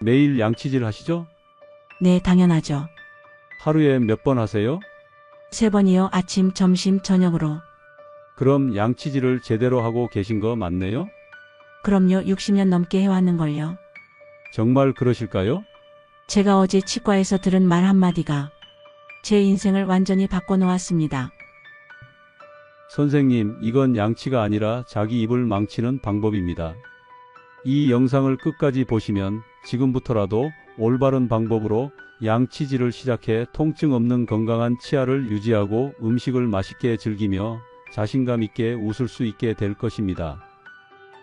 매일 양치질 하시죠? 네, 당연하죠. 하루에 몇 번 하세요? 세 번이요. 아침, 점심, 저녁으로. 그럼 양치질을 제대로 하고 계신 거 맞네요? 그럼요. 60년 넘게 해왔는걸요. 정말 그러실까요? 제가 어제 치과에서 들은 말 한마디가 제 인생을 완전히 바꿔놓았습니다. 선생님, 이건 양치가 아니라 자기 입을 망치는 방법입니다. 이 영상을 끝까지 보시면 지금부터라도 올바른 방법으로 양치질을 시작해 통증 없는 건강한 치아를 유지하고 음식을 맛있게 즐기며 자신감 있게 웃을 수 있게 될 것입니다.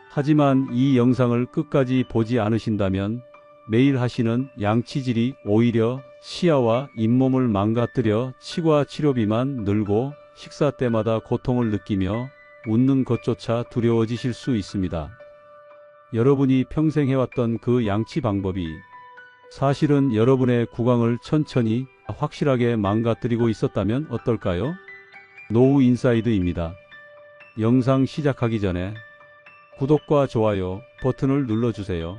하지만 이 영상을 끝까지 보지 않으신다면 매일 하시는 양치질이 오히려 치아와 잇몸을 망가뜨려 치과 치료비만 늘고 식사 때마다 고통을 느끼며 웃는 것조차 두려워지실 수 있습니다. 여러분이 평생 해왔던 그 양치 방법이 사실은 여러분의 구강을 천천히 확실하게 망가뜨리고 있었다면 어떨까요? 노후 인사이드입니다. 영상 시작하기 전에 구독과 좋아요 버튼을 눌러주세요.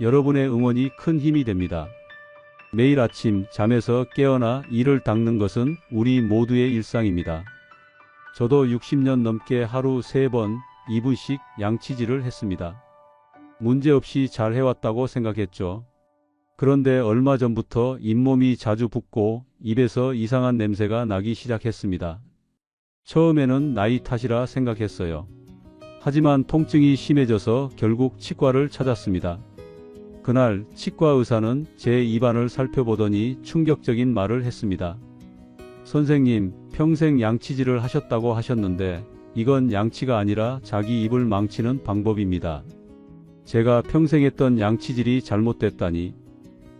여러분의 응원이 큰 힘이 됩니다. 매일 아침 잠에서 깨어나 이를 닦는 것은 우리 모두의 일상입니다. 저도 60년 넘게 하루 3번, 2분씩 양치질을 했습니다. 문제없이 잘 해왔다고 생각했죠. 그런데 얼마 전부터 잇몸이 자주 붓고 입에서 이상한 냄새가 나기 시작했습니다. 처음에는 나이 탓이라 생각했어요. 하지만 통증이 심해져서 결국 치과를 찾았습니다. 그날 치과 의사는 제 입안을 살펴보더니 충격적인 말을 했습니다. 선생님, 평생 양치질을 하셨다고 하셨는데 이건 양치가 아니라 자기 입을 망치는 방법입니다. 제가 평생 했던 양치질이 잘못됐다니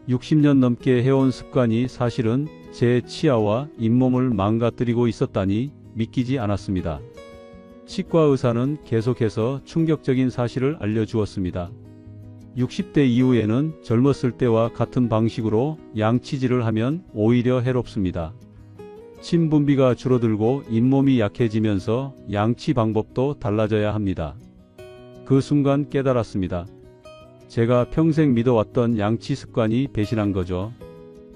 60년 넘게 해온 습관이 사실은 제 치아와 잇몸을 망가뜨리고 있었다니 믿기지 않았습니다. 치과 의사는 계속해서 충격적인 사실을 알려주었습니다. 60대 이후에는 젊었을 때와 같은 방식으로 양치질을 하면 오히려 해롭습니다. 침 분비가 줄어들고 잇몸이 약해지면서 양치 방법도 달라져야 합니다. 그 순간 깨달았습니다. 제가 평생 믿어왔던 양치 습관이 배신한 거죠.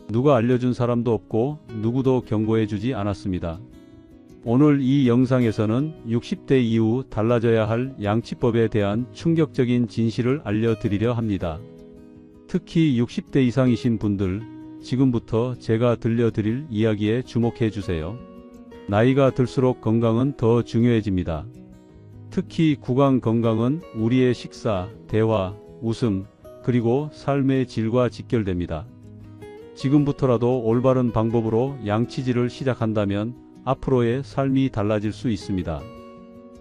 누가 알려준 사람도 없고 누구도 경고해주지 않았습니다. 오늘 이 영상에서는 60대 이후 달라져야 할 양치법에 대한 충격적인 진실을 알려드리려 합니다. 특히 60대 이상이신 분들, 지금부터 제가 들려드릴 이야기에 주목해 주세요. 나이가 들수록 건강은 더 중요해집니다. 특히 구강 건강은 우리의 식사, 대화, 웃음, 그리고 삶의 질과 직결됩니다. 지금부터라도 올바른 방법으로 양치질을 시작한다면 앞으로의 삶이 달라질 수 있습니다.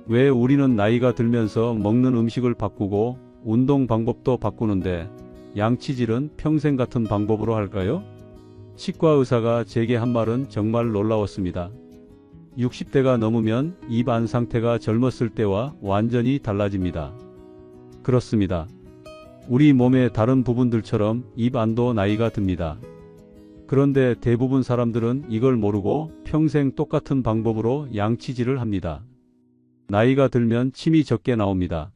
왜 우리는 나이가 들면서 먹는 음식을 바꾸고 운동 방법도 바꾸는데 양치질은 평생 같은 방법으로 할까요? 치과 의사가 제게 한 말은 정말 놀라웠습니다. 60대가 넘으면 입안 상태가 젊었을 때와 완전히 달라집니다. 그렇습니다. 우리 몸의 다른 부분들처럼 입 안도 나이가 듭니다. 그런데 대부분 사람들은 이걸 모르고 평생 똑같은 방법으로 양치질을 합니다. 나이가 들면 침이 적게 나옵니다.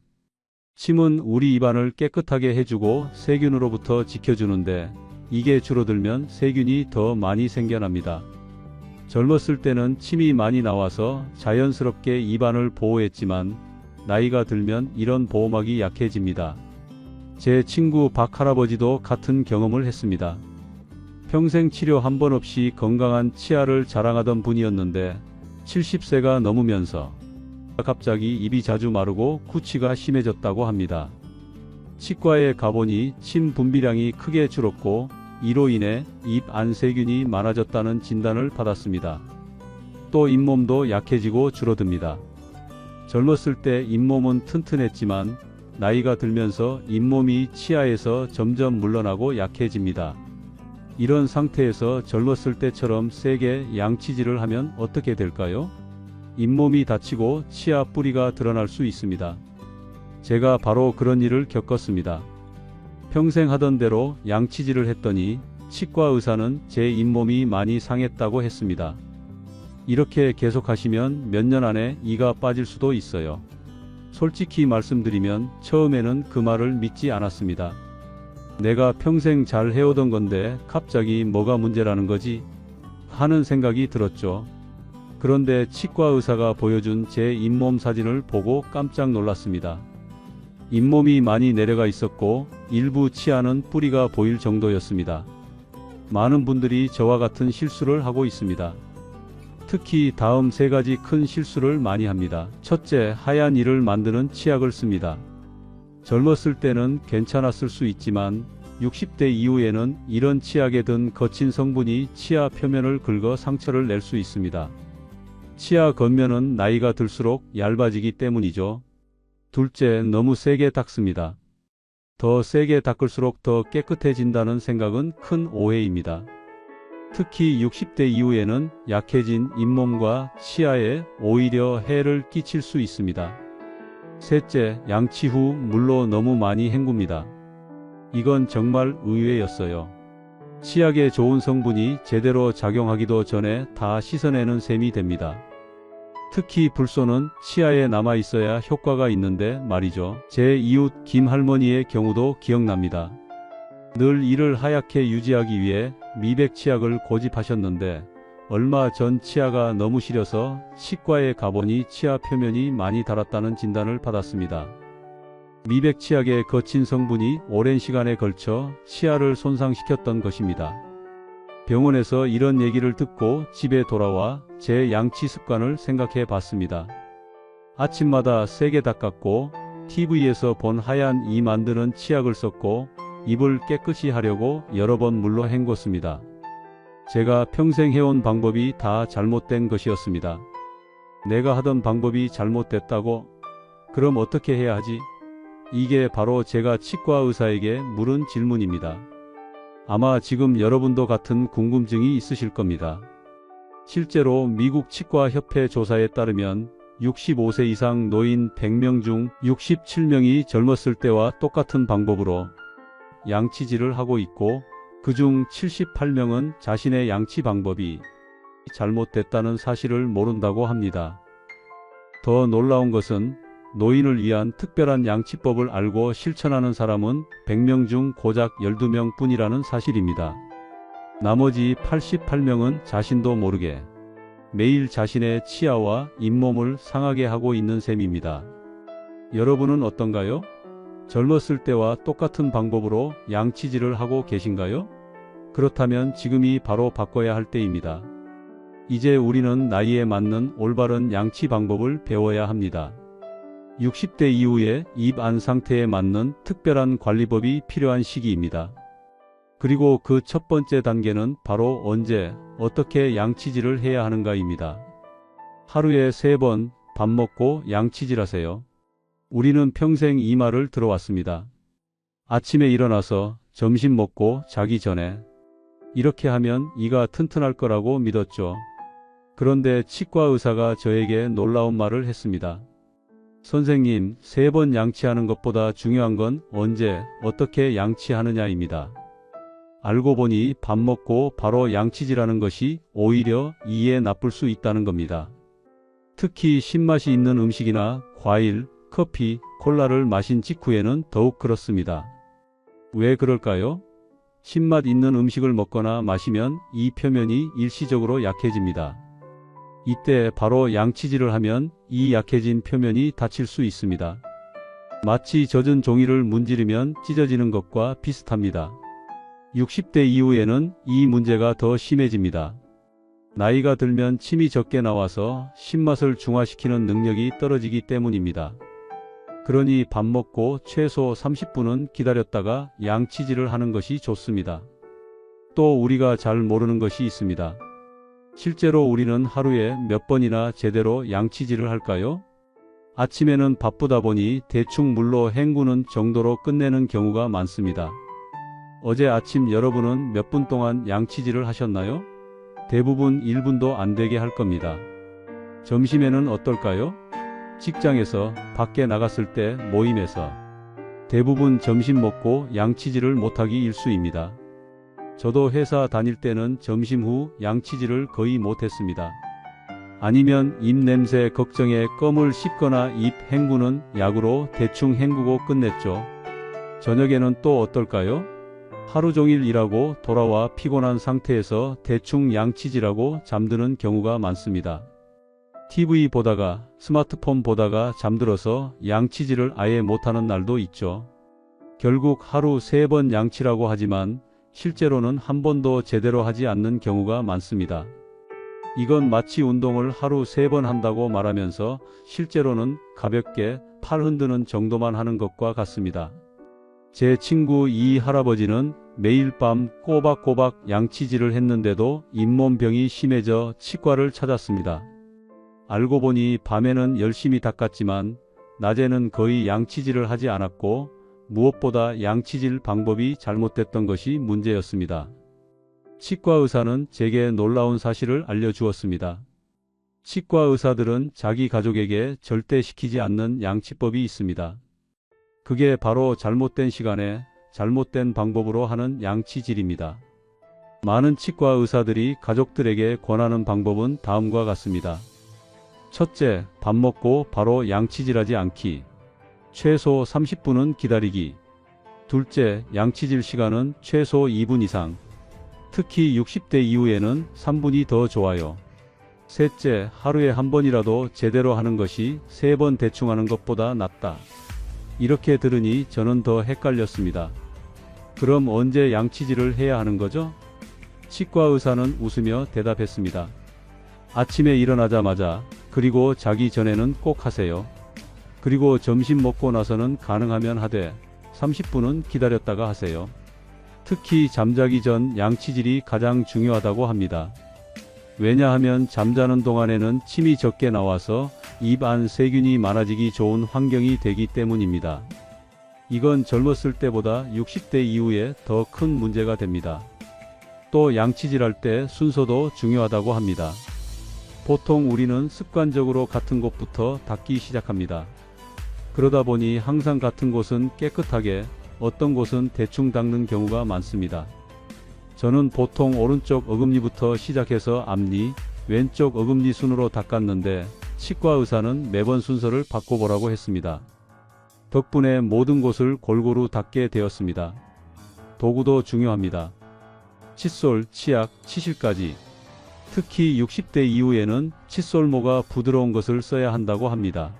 침은 우리 입안을 깨끗하게 해주고 세균으로부터 지켜주는데 이게 줄어들면 세균이 더 많이 생겨납니다. 젊었을 때는 침이 많이 나와서 자연스럽게 입안을 보호했지만 나이가 들면 이런 보호막이 약해집니다. 제 친구 박 할아버지도 같은 경험을 했습니다. 평생 치료 한 번 없이 건강한 치아를 자랑하던 분이었는데 70세가 넘으면서 갑자기 입이 자주 마르고 구취가 심해졌다고 합니다. 치과에 가보니 침 분비량이 크게 줄었고 이로 인해 입 안세균이 많아졌다는 진단을 받았습니다. 또 잇몸도 약해지고 줄어듭니다. 젊었을 때 잇몸은 튼튼했지만 나이가 들면서 잇몸이 치아에서 점점 물러나고 약해집니다. 이런 상태에서 젊었을 때처럼 세게 양치질을 하면 어떻게 될까요? 잇몸이 다치고 치아 뿌리가 드러날 수 있습니다. 제가 바로 그런 일을 겪었습니다. 평생 하던 대로 양치질을 했더니 치과 의사는 제 잇몸이 많이 상했다고 했습니다. 이렇게 계속하시면 몇 년 안에 이가 빠질 수도 있어요. 솔직히 말씀드리면 처음에는 그 말을 믿지 않았습니다. 내가 평생 잘 해오던 건데 갑자기 뭐가 문제라는 거지? 하는 생각이 들었죠. 그런데 치과 의사가 보여준 제 잇몸 사진을 보고 깜짝 놀랐습니다. 잇몸이 많이 내려가 있었고 일부 치아는 뿌리가 보일 정도였습니다. 많은 분들이 저와 같은 실수를 하고 있습니다. 특히 다음 세 가지 큰 실수를 많이 합니다. 첫째, 하얀 이를 만드는 치약을 씁니다. 젊었을 때는 괜찮았을 수 있지만 60대 이후에는 이런 치약에 든 거친 성분이 치아 표면을 긁어 상처를 낼 수 있습니다. 치아 겉면은 나이가 들수록 얇아지기 때문이죠. 둘째, 너무 세게 닦습니다. 더 세게 닦을수록 더 깨끗해진다는 생각은 큰 오해입니다. 특히 60대 이후에는 약해진 잇몸과 치아에 오히려 해를 끼칠 수 있습니다. 셋째, 양치 후 물로 너무 많이 헹굽니다. 이건 정말 의외였어요. 치약에 좋은 성분이 제대로 작용하기도 전에 다 씻어내는 셈이 됩니다. 특히 불소는 치아에 남아 있어야 효과가 있는데 말이죠. 제 이웃 김 할머니의 경우도 기억납니다. 늘 이를 하얗게 유지하기 위해 미백 치약을 고집하셨는데 얼마 전 치아가 너무 시려서 치과에 가보니 치아 표면이 많이 닳았다는 진단을 받았습니다. 미백 치약의 거친 성분이 오랜 시간에 걸쳐 치아를 손상시켰던 것입니다. 병원에서 이런 얘기를 듣고 집에 돌아와 제 양치 습관을 생각해 봤습니다. 아침마다 세게 닦았고 TV에서 본 하얀 이 만드는 치약을 썼고 입을 깨끗이 하려고 여러 번 물로 헹궜습니다. 제가 평생 해온 방법이 다 잘못된 것이었습니다. 내가 하던 방법이 잘못됐다고? 그럼 어떻게 해야 하지? 이게 바로 제가 치과 의사에게 물은 질문입니다. 아마 지금 여러분도 같은 궁금증이 있으실 겁니다. 실제로 미국 치과협회 조사에 따르면 65세 이상 노인 100명 중 67명이 젊었을 때와 똑같은 방법으로 양치질을 하고 있고 그 중 78명은 자신의 양치 방법이 잘못됐다는 사실을 모른다고 합니다. 더 놀라운 것은 노인을 위한 특별한 양치법을 알고 실천하는 사람은 100명 중 고작 12명 뿐이라는 사실입니다. 나머지 88명은 자신도 모르게 매일 자신의 치아와 잇몸을 상하게 하고 있는 셈입니다. 여러분은 어떤가요? 젊었을 때와 똑같은 방법으로 양치질을 하고 계신가요? 그렇다면 지금이 바로 바꿔야 할 때입니다. 이제 우리는 나이에 맞는 올바른 양치 방법을 배워야 합니다. 60대 이후에 입 안 상태에 맞는 특별한 관리법이 필요한 시기입니다. 그리고 그 첫 번째 단계는 바로 언제, 어떻게 양치질을 해야 하는가입니다. 하루에 세 번 밥 먹고 양치질 하세요. 우리는 평생 이 말을 들어왔습니다. 아침에 일어나서 점심 먹고 자기 전에 이렇게 하면 이가 튼튼할 거라고 믿었죠. 그런데 치과 의사가 저에게 놀라운 말을 했습니다. 선생님, 세 번 양치하는 것보다 중요한 건 언제, 어떻게 양치하느냐입니다. 알고 보니 밥 먹고 바로 양치질하는 것이 오히려 이에 나쁠 수 있다는 겁니다. 특히 신맛이 있는 음식이나 과일, 커피, 콜라를 마신 직후에는 더욱 그렇습니다. 왜 그럴까요? 신맛 있는 음식을 먹거나 마시면 이 표면이 일시적으로 약해집니다. 이때 바로 양치질을 하면 이 약해진 표면이 다칠 수 있습니다. 마치 젖은 종이를 문지르면 찢어지는 것과 비슷합니다. 60대 이후에는 이 문제가 더 심해집니다. 나이가 들면 침이 적게 나와서 신맛을 중화시키는 능력이 떨어지기 때문입니다. 그러니 밥 먹고 최소 30분은 기다렸다가 양치질을 하는 것이 좋습니다. 또 우리가 잘 모르는 것이 있습니다. 실제로 우리는 하루에 몇 번이나 제대로 양치질을 할까요? 아침에는 바쁘다 보니 대충 물로 헹구는 정도로 끝내는 경우가 많습니다. 어제 아침 여러분은 몇 분 동안 양치질을 하셨나요? 대부분 1분도 안 되게 할 겁니다. 점심에는 어떨까요? 직장에서 밖에 나갔을 때 모임에서 대부분 점심 먹고 양치질을 못하기 일수입니다. 저도 회사 다닐 때는 점심 후 양치질을 거의 못했습니다. 아니면 입 냄새 걱정에 껌을 씹거나 입 헹구는 약으로 대충 헹구고 끝냈죠. 저녁에는 또 어떨까요? 하루 종일 일하고 돌아와 피곤한 상태에서 대충 양치질하고 잠드는 경우가 많습니다. TV 보다가 스마트폰 보다가 잠들어서 양치질을 아예 못하는 날도 있죠. 결국 하루 세 번 양치라고 하지만 실제로는 한 번도 제대로 하지 않는 경우가 많습니다. 이건 마치 운동을 하루 세 번 한다고 말하면서 실제로는 가볍게 팔 흔드는 정도만 하는 것과 같습니다. 제 친구 이 할아버지는 매일 밤 꼬박꼬박 양치질을 했는데도 잇몸병이 심해져 치과를 찾았습니다. 알고 보니 밤에는 열심히 닦았지만 낮에는 거의 양치질을 하지 않았고 무엇보다 양치질 방법이 잘못됐던 것이 문제였습니다. 치과 의사는 제게 놀라운 사실을 알려주었습니다. 치과 의사들은 자기 가족에게 절대 시키지 않는 양치법이 있습니다. 그게 바로 잘못된 시간에 잘못된 방법으로 하는 양치질입니다. 많은 치과 의사들이 가족들에게 권하는 방법은 다음과 같습니다. 첫째, 밥 먹고 바로 양치질하지 않기. 최소 30분은 기다리기. 둘째, 양치질 시간은 최소 2분 이상. 특히 60대 이후에는 3분이 더 좋아요. 셋째, 하루에 한 번이라도 제대로 하는 것이 세 번 대충 하는 것보다 낫다. 이렇게 들으니 저는 더 헷갈렸습니다. 그럼 언제 양치질을 해야 하는 거죠? 치과 의사는 웃으며 대답했습니다. 아침에 일어나자마자 그리고 자기 전에는 꼭 하세요. 그리고 점심 먹고 나서는 가능하면 하되 30분은 기다렸다가 하세요. 특히 잠자기 전 양치질이 가장 중요하다고 합니다. 왜냐하면 잠자는 동안에는 침이 적게 나와서 입 안 세균이 많아지기 좋은 환경이 되기 때문입니다. 이건 젊었을 때보다 60대 이후에 더 큰 문제가 됩니다. 또 양치질할 때 순서도 중요하다고 합니다. 보통 우리는 습관적으로 같은 곳부터 닦기 시작합니다. 그러다 보니 항상 같은 곳은 깨끗하게 어떤 곳은 대충 닦는 경우가 많습니다. 저는 보통 오른쪽 어금니부터 시작해서 앞니, 왼쪽 어금니 순으로 닦았는데 치과 의사는 매번 순서를 바꿔보라고 했습니다. 덕분에 모든 곳을 골고루 닦게 되었습니다. 도구도 중요합니다. 칫솔, 치약, 치실까지. 특히 60대 이후에는 칫솔모가 부드러운 것을 써야 한다고 합니다.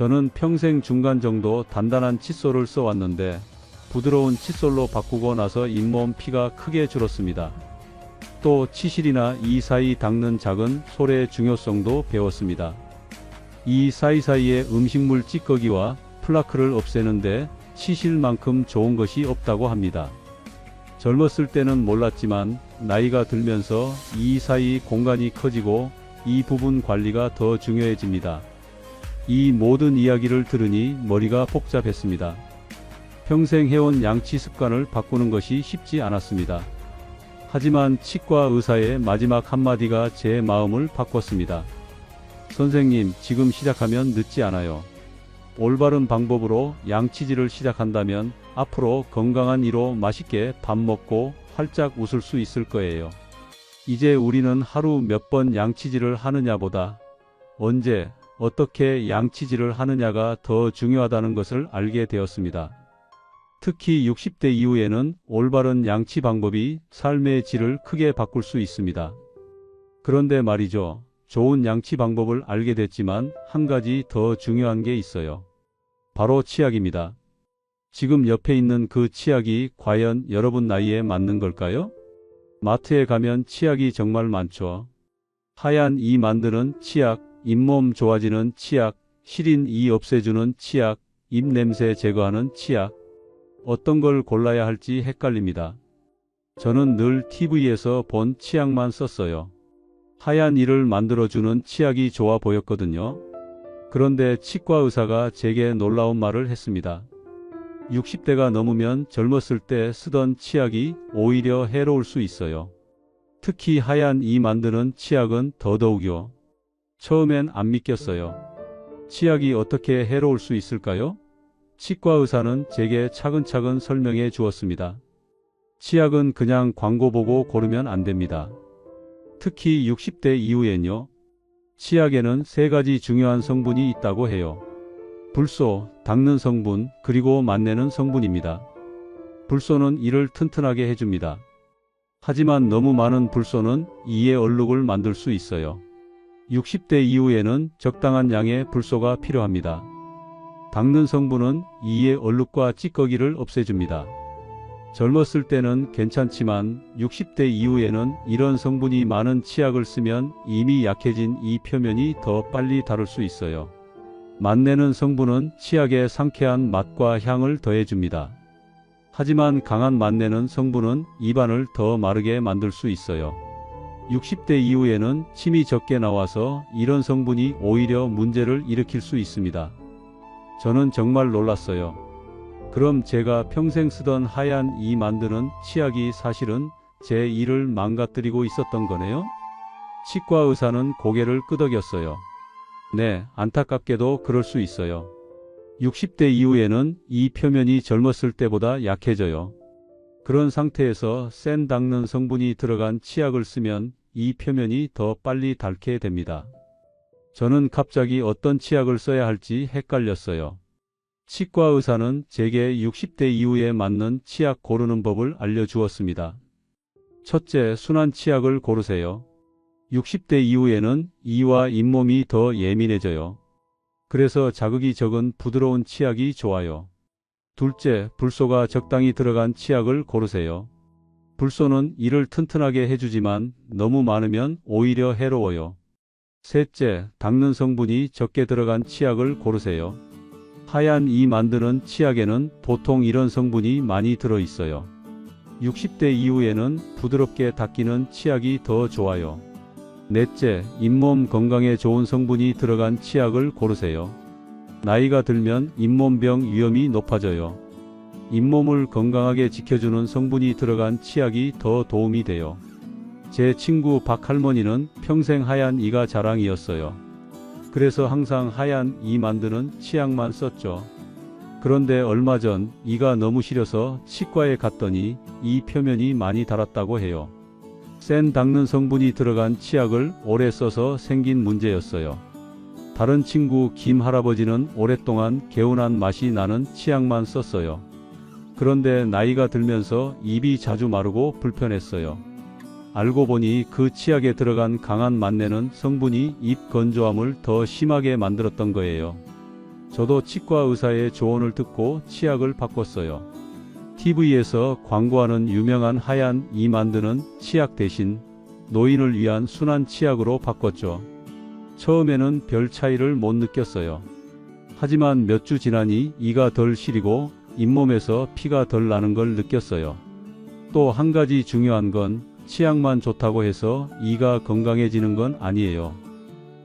저는 평생 중간 정도 단단한 칫솔을 써왔는데 부드러운 칫솔로 바꾸고 나서 잇몸 피가 크게 줄었습니다. 또 치실이나 이 사이 닦는 작은 솔의 중요성도 배웠습니다. 이 사이사이의 음식물 찌꺼기와 플라크를 없애는데 치실만큼 좋은 것이 없다고 합니다. 젊었을 때는 몰랐지만 나이가 들면서 이 사이 공간이 커지고 이 부분 관리가 더 중요해집니다. 이 모든 이야기를 들으니 머리가 복잡했습니다. 평생 해온 양치 습관을 바꾸는 것이 쉽지 않았습니다. 하지만 치과 의사의 마지막 한마디가 제 마음을 바꿨습니다. 선생님, 지금 시작하면 늦지 않아요. 올바른 방법으로 양치질을 시작한다면 앞으로 건강한 이로 맛있게 밥 먹고 활짝 웃을 수 있을 거예요. 이제 우리는 하루 몇 번 양치질을 하느냐보다 언제, 어떻게 양치질을 하느냐가 더 중요하다는 것을 알게 되었습니다. 특히 60대 이후에는 올바른 양치 방법이 삶의 질을 크게 바꿀 수 있습니다. 그런데 말이죠. 좋은 양치 방법을 알게 됐지만 한 가지 더 중요한 게 있어요. 바로 치약입니다. 지금 옆에 있는 그 치약이 과연 여러분 나이에 맞는 걸까요? 마트에 가면 치약이 정말 많죠. 하얀 이 만드는 치약, 잇몸 좋아지는 치약, 시린 이 없애주는 치약, 입 냄새 제거하는 치약. 어떤 걸 골라야 할지 헷갈립니다. 저는 늘 TV에서 본 치약만 썼어요. 하얀 이를 만들어주는 치약이 좋아 보였거든요. 그런데 치과 의사가 제게 놀라운 말을 했습니다. 60대가 넘으면 젊었을 때 쓰던 치약이 오히려 해로울 수 있어요. 특히 하얀 이 만드는 치약은 더더욱요. 처음엔 안 믿겼어요. 치약이 어떻게 해로울 수 있을까요? 치과 의사는 제게 차근차근 설명해 주었습니다. 치약은 그냥 광고 보고 고르면 안 됩니다. 특히 60대 이후엔요. 치약에는 세 가지 중요한 성분이 있다고 해요. 불소, 닦는 성분, 그리고 맛내는 성분입니다. 불소는 이를 튼튼하게 해줍니다. 하지만 너무 많은 불소는 이의 얼룩을 만들 수 있어요. 60대 이후에는 적당한 양의 불소가 필요합니다. 닦는 성분은 이의 얼룩과 찌꺼기를 없애줍니다. 젊었을 때는 괜찮지만 60대 이후에는 이런 성분이 많은 치약을 쓰면 이미 약해진 이 표면이 더 빨리 다를 수 있어요. 맛내는 성분은 치약의 상쾌한 맛과 향을 더해줍니다. 하지만 강한 맛내는 성분은 입안을 더 마르게 만들 수 있어요. 60대 이후에는 침이 적게 나와서 이런 성분이 오히려 문제를 일으킬 수 있습니다. 저는 정말 놀랐어요. 그럼 제가 평생 쓰던 하얀 이 만드는 치약이 사실은 제 일을 망가뜨리고 있었던 거네요? 치과 의사는 고개를 끄덕였어요. 네, 안타깝게도 그럴 수 있어요. 60대 이후에는 이 표면이 젊었을 때보다 약해져요. 그런 상태에서 센 닦는 성분이 들어간 치약을 쓰면 이 표면이 더 빨리 닳게 됩니다. 저는 갑자기 어떤 치약을 써야 할지 헷갈렸어요. 치과 의사는 제게 60대 이후에 맞는 치약 고르는 법을 알려주었습니다. 첫째, 순한 치약을 고르세요. 60대 이후에는 이와 잇몸이 더 예민해져요. 그래서 자극이 적은 부드러운 치약이 좋아요. 둘째, 불소가 적당히 들어간 치약을 고르세요. 불소는 이를 튼튼하게 해주지만 너무 많으면 오히려 해로워요. 셋째, 닦는 성분이 적게 들어간 치약을 고르세요. 하얀 이 만드는 치약에는 보통 이런 성분이 많이 들어 있어요. 60대 이후에는 부드럽게 닦이는 치약이 더 좋아요. 넷째, 잇몸 건강에 좋은 성분이 들어간 치약을 고르세요. 나이가 들면 잇몸병 위험이 높아져요. 잇몸을 건강하게 지켜주는 성분이 들어간 치약이 더 도움이 돼요. 제 친구 박할머니는 평생 하얀 이가 자랑이었어요. 그래서 항상 하얀 이 만드는 치약만 썼죠. 그런데 얼마 전 이가 너무 시려서 치과에 갔더니 이 표면이 많이 닳았다고 해요. 센 닦는 성분이 들어간 치약을 오래 써서 생긴 문제였어요. 다른 친구 김 할아버지는 오랫동안 개운한 맛이 나는 치약만 썼어요. 그런데 나이가 들면서 입이 자주 마르고 불편했어요. 알고 보니 그 치약에 들어간 강한 맛내는 성분이 입 건조함을 더 심하게 만들었던 거예요. 저도 치과 의사의 조언을 듣고 치약을 바꿨어요. TV에서 광고하는 유명한 하얀 이 만드는 치약 대신 노인을 위한 순한 치약으로 바꿨죠. 처음에는 별 차이를 못 느꼈어요. 하지만 몇 주 지나니 이가 덜 시리고 잇몸에서 피가 덜 나는 걸 느꼈어요. 또 한 가지 중요한 건 치약만 좋다고 해서 이가 건강해지는 건 아니에요.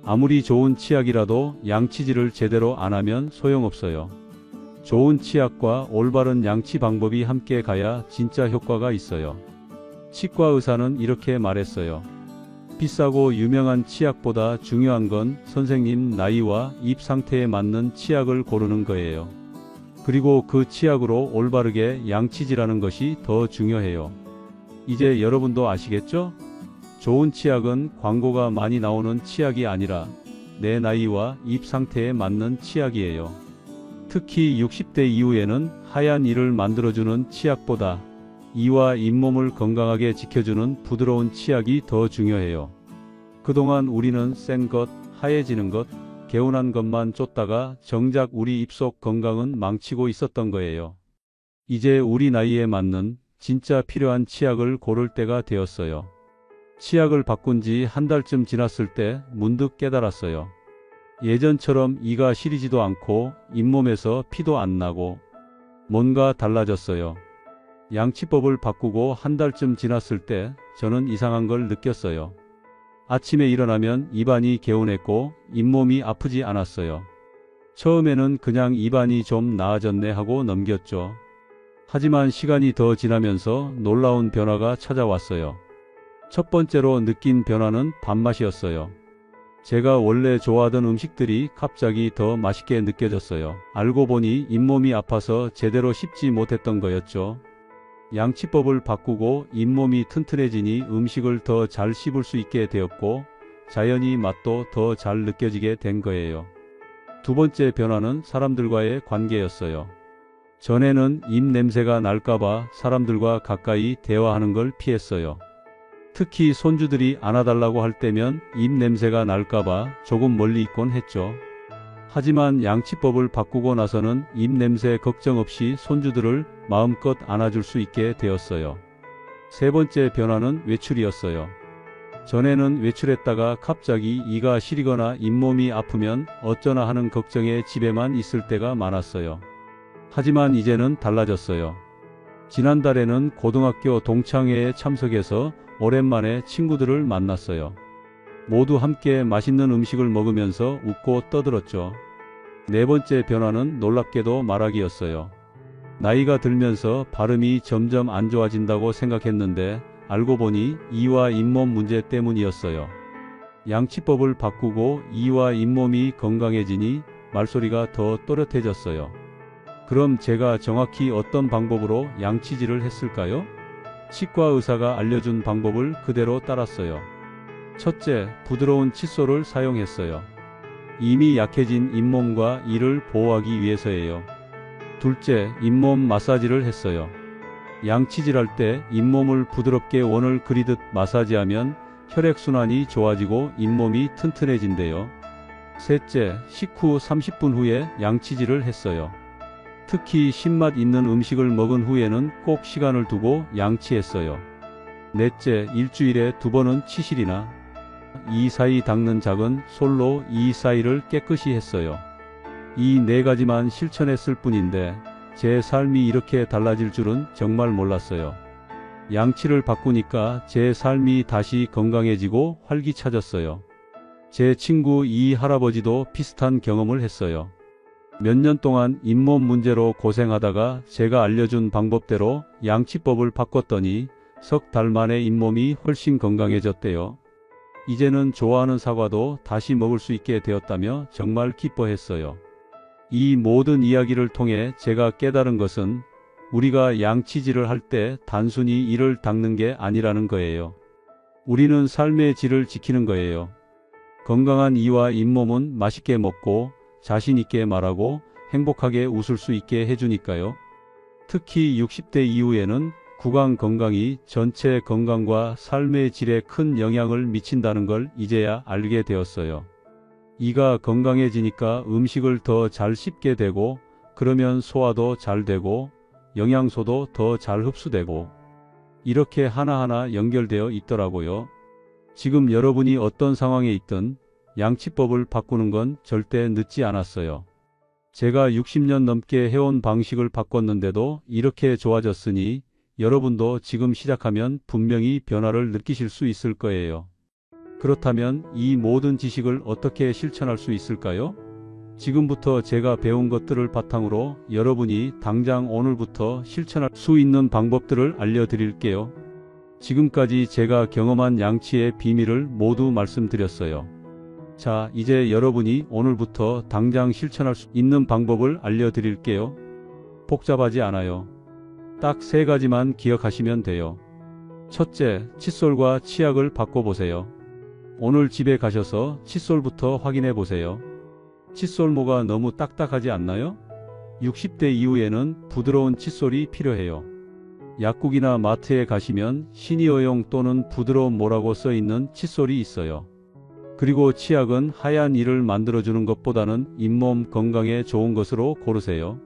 아무리 좋은 치약이라도 양치질을 제대로 안 하면 소용없어요. 좋은 치약과 올바른 양치 방법이 함께 가야 진짜 효과가 있어요. 치과 의사는 이렇게 말했어요. 비싸고 유명한 치약보다 중요한 건 선생님 나이와 입 상태에 맞는 치약을 고르는 거예요. 그리고 그 치약으로 올바르게 양치질하는 것이 더 중요해요. 이제 여러분도 아시겠죠? 좋은 치약은 광고가 많이 나오는 치약이 아니라 내 나이와 입 상태에 맞는 치약이에요. 특히 60대 이후에는 하얀 이를 만들어주는 치약보다 이와 잇몸을 건강하게 지켜주는 부드러운 치약이 더 중요해요. 그동안 우리는 센 것, 하얘지는 것, 개운한 것만 쫓다가 정작 우리 입속 건강은 망치고 있었던 거예요. 이제 우리 나이에 맞는 진짜 필요한 치약을 고를 때가 되었어요. 치약을 바꾼 지 한 달쯤 지났을 때 문득 깨달았어요. 예전처럼 이가 시리지도 않고 잇몸에서 피도 안 나고 뭔가 달라졌어요. 양치법을 바꾸고 한 달쯤 지났을 때 저는 이상한 걸 느꼈어요. 아침에 일어나면 입안이 개운했고 잇몸이 아프지 않았어요. 처음에는 그냥 입안이 좀 나아졌네 하고 넘겼죠. 하지만 시간이 더 지나면서 놀라운 변화가 찾아왔어요. 첫 번째로 느낀 변화는 밥맛이었어요. 제가 원래 좋아하던 음식들이 갑자기 더 맛있게 느껴졌어요. 알고 보니 잇몸이 아파서 제대로 씹지 못했던 거였죠. 양치법을 바꾸고 잇몸이 튼튼해지니 음식을 더 잘 씹을 수 있게 되었고 자연히 맛도 더 잘 느껴지게 된 거예요. 두 번째 변화는 사람들과의 관계였어요. 전에는 입 냄새가 날까봐 사람들과 가까이 대화하는 걸 피했어요. 특히 손주들이 안아달라고 할 때면 입 냄새가 날까봐 조금 멀리 있곤 했죠. 하지만 양치법을 바꾸고 나서는 입 냄새 걱정 없이 손주들을 마음껏 안아줄 수 있게 되었어요. 세 번째 변화는 외출이었어요. 전에는 외출했다가 갑자기 이가 시리거나 잇몸이 아프면 어쩌나 하는 걱정에 집에만 있을 때가 많았어요. 하지만 이제는 달라졌어요. 지난달에는 고등학교 동창회에 참석해서 오랜만에 친구들을 만났어요. 모두 함께 맛있는 음식을 먹으면서 웃고 떠들었죠. 네 번째 변화는 놀랍게도 말하기였어요. 나이가 들면서 발음이 점점 안 좋아진다고 생각했는데 알고 보니 이와 잇몸 문제 때문이었어요. 양치법을 바꾸고 이와 잇몸이 건강해지니 말소리가 더 또렷해졌어요. 그럼 제가 정확히 어떤 방법으로 양치질을 했을까요? 치과 의사가 알려준 방법을 그대로 따랐어요. 첫째, 부드러운 칫솔을 사용했어요. 이미 약해진 잇몸과 이를 보호하기 위해서예요. 둘째, 잇몸 마사지를 했어요. 양치질할 때 잇몸을 부드럽게 원을 그리듯 마사지하면 혈액순환이 좋아지고 잇몸이 튼튼해진대요. 셋째, 식후 30분 후에 양치질을 했어요. 특히 신맛 있는 음식을 먹은 후에는 꼭 시간을 두고 양치했어요. 넷째, 일주일에 두 번은 치실이나 이 사이 닦는 작은 솔로 이 사이를 깨끗이 했어요. 이 네 가지만 실천했을 뿐인데 제 삶이 이렇게 달라질 줄은 정말 몰랐어요. 양치를 바꾸니까 제 삶이 다시 건강해지고 활기차졌어요. 제 친구 이 할아버지도 비슷한 경험을 했어요. 몇 년 동안 잇몸 문제로 고생하다가 제가 알려준 방법대로 양치법을 바꿨더니 석 달 만에 잇몸이 훨씬 건강해졌대요. 이제는 좋아하는 사과도 다시 먹을 수 있게 되었다며 정말 기뻐했어요. 이 모든 이야기를 통해 제가 깨달은 것은 우리가 양치질을 할 때 단순히 이를 닦는 게 아니라는 거예요. 우리는 삶의 질을 지키는 거예요. 건강한 이와 잇몸은 맛있게 먹고 자신 있게 말하고 행복하게 웃을 수 있게 해주니까요. 특히 60대 이후에는 구강 건강이 전체 건강과 삶의 질에 큰 영향을 미친다는 걸 이제야 알게 되었어요. 이가 건강해지니까 음식을 더 잘 씹게 되고 그러면 소화도 잘 되고 영양소도 더 잘 흡수되고 이렇게 하나하나 연결되어 있더라고요. 지금 여러분이 어떤 상황에 있든 양치법을 바꾸는 건 절대 늦지 않았어요. 제가 60년 넘게 해온 방식을 바꿨는데도 이렇게 좋아졌으니 여러분도 지금 시작하면 분명히 변화를 느끼실 수 있을 거예요. 그렇다면 이 모든 지식을 어떻게 실천할 수 있을까요? 지금부터 제가 배운 것들을 바탕으로 여러분이 당장 오늘부터 실천할 수 있는 방법들을 알려드릴게요. 지금까지 제가 경험한 양치의 비밀을 모두 말씀드렸어요. 자, 이제 여러분이 오늘부터 당장 실천할 수 있는 방법을 알려드릴게요. 복잡하지 않아요. 딱 세 가지만 기억하시면 돼요. 첫째, 칫솔과 치약을 바꿔보세요. 오늘 집에 가셔서 칫솔부터 확인해 보세요. 칫솔모가 너무 딱딱하지 않나요? 60대 이후에는 부드러운 칫솔이 필요해요. 약국이나 마트에 가시면 시니어용 또는 부드러운 모라고 써 있는 칫솔이 있어요. 그리고 치약은 하얀 이를 만들어주는 것보다는 잇몸 건강에 좋은 것으로 고르세요.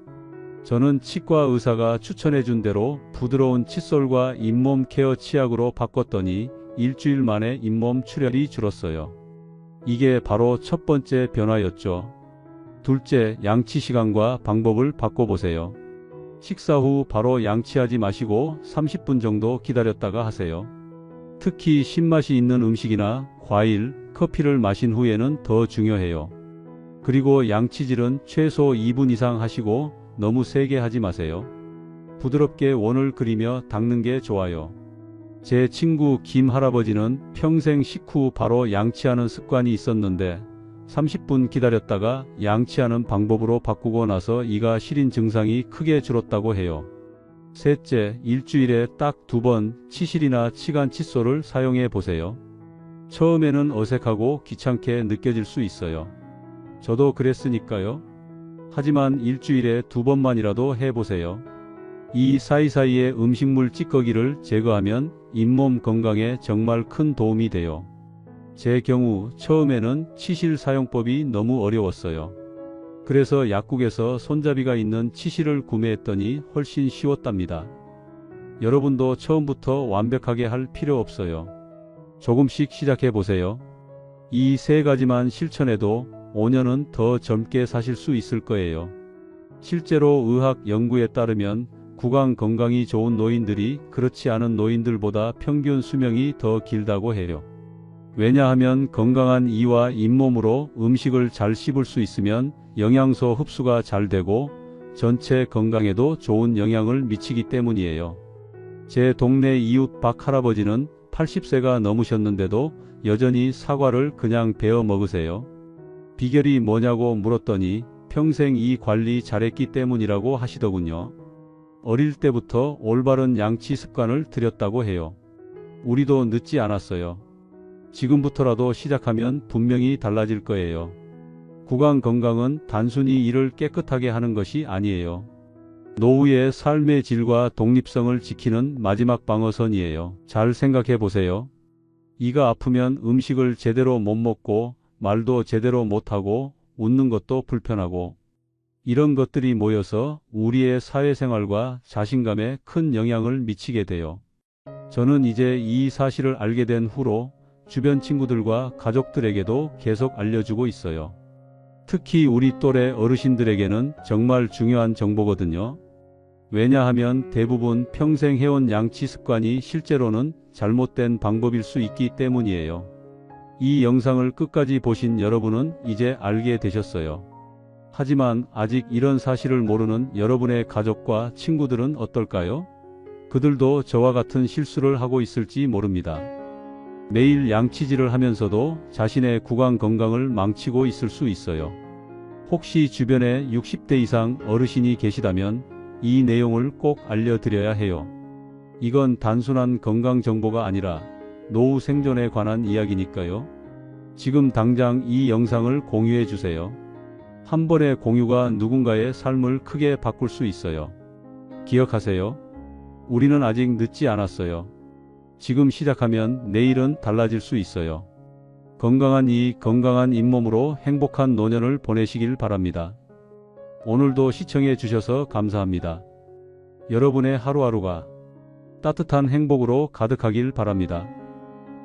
저는 치과 의사가 추천해준 대로 부드러운 칫솔과 잇몸 케어 치약으로 바꿨더니 일주일 만에 잇몸 출혈이 줄었어요. 이게 바로 첫 번째 변화였죠. 둘째, 양치 시간과 방법을 바꿔보세요. 식사 후 바로 양치하지 마시고 30분 정도 기다렸다가 하세요. 특히 신맛이 있는 음식이나 과일, 커피를 마신 후에는 더 중요해요. 그리고 양치질은 최소 2분 이상 하시고 너무 세게 하지 마세요. 부드럽게 원을 그리며 닦는 게 좋아요. 제 친구 김 할아버지는 평생 식후 바로 양치하는 습관이 있었는데 30분 기다렸다가 양치하는 방법으로 바꾸고 나서 이가 시린 증상이 크게 줄었다고 해요. 셋째, 일주일에 딱 두 번 치실이나 치간 칫솔을 사용해 보세요. 처음에는 어색하고 귀찮게 느껴질 수 있어요. 저도 그랬으니까요. 하지만 일주일에 두 번만이라도 해보세요. 이 사이사이에 음식물 찌꺼기를 제거하면 잇몸 건강에 정말 큰 도움이 돼요. 제 경우 처음에는 치실 사용법이 너무 어려웠어요. 그래서 약국에서 손잡이가 있는 치실을 구매했더니 훨씬 쉬웠답니다. 여러분도 처음부터 완벽하게 할 필요 없어요. 조금씩 시작해 보세요. 이 세 가지만 실천해도 5년은 더 젊게 사실 수 있을 거예요. 실제로 의학 연구에 따르면 구강 건강이 좋은 노인들이 그렇지 않은 노인들보다 평균 수명이 더 길다고 해요. 왜냐하면 건강한 이와 잇몸으로 음식을 잘 씹을 수 있으면 영양소 흡수가 잘 되고 전체 건강에도 좋은 영향을 미치기 때문이에요. 제 동네 이웃 박 할아버지는 80세가 넘으셨는데도 여전히 사과를 그냥 베어 먹으세요. 비결이 뭐냐고 물었더니 평생 이 관리 잘했기 때문이라고 하시더군요. 어릴 때부터 올바른 양치 습관을 들였다고 해요. 우리도 늦지 않았어요. 지금부터라도 시작하면 분명히 달라질 거예요. 구강 건강은 단순히 이를 깨끗하게 하는 것이 아니에요. 노후의 삶의 질과 독립성을 지키는 마지막 방어선이에요. 잘 생각해 보세요. 이가 아프면 음식을 제대로 못 먹고 말도 제대로 못하고 웃는 것도 불편하고 이런 것들이 모여서 우리의 사회생활과 자신감에 큰 영향을 미치게 돼요. 저는 이제 이 사실을 알게 된 후로 주변 친구들과 가족들에게도 계속 알려주고 있어요. 특히 우리 또래 어르신들에게는 정말 중요한 정보거든요. 왜냐하면 대부분 평생 해온 양치 습관이 실제로는 잘못된 방법일 수 있기 때문이에요. 이 영상을 끝까지 보신 여러분은 이제 알게 되셨어요. 하지만 아직 이런 사실을 모르는 여러분의 가족과 친구들은 어떨까요? 그들도 저와 같은 실수를 하고 있을지 모릅니다. 매일 양치질을 하면서도 자신의 구강 건강을 망치고 있을 수 있어요. 혹시 주변에 60대 이상 어르신이 계시다면 이 내용을 꼭 알려드려야 해요. 이건 단순한 건강 정보가 아니라 노후 생존에 관한 이야기니까요. 지금 당장 이 영상을 공유해 주세요. 한 번의 공유가 누군가의 삶을 크게 바꿀 수 있어요. 기억하세요. 우리는 아직 늦지 않았어요. 지금 시작하면 내일은 달라질 수 있어요. 건강한 이 건강한 잇몸으로 행복한 노년을 보내시길 바랍니다. 오늘도 시청해 주셔서 감사합니다. 여러분의 하루하루가 따뜻한 행복으로 가득하길 바랍니다.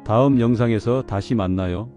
다음 영상에서 다시 만나요.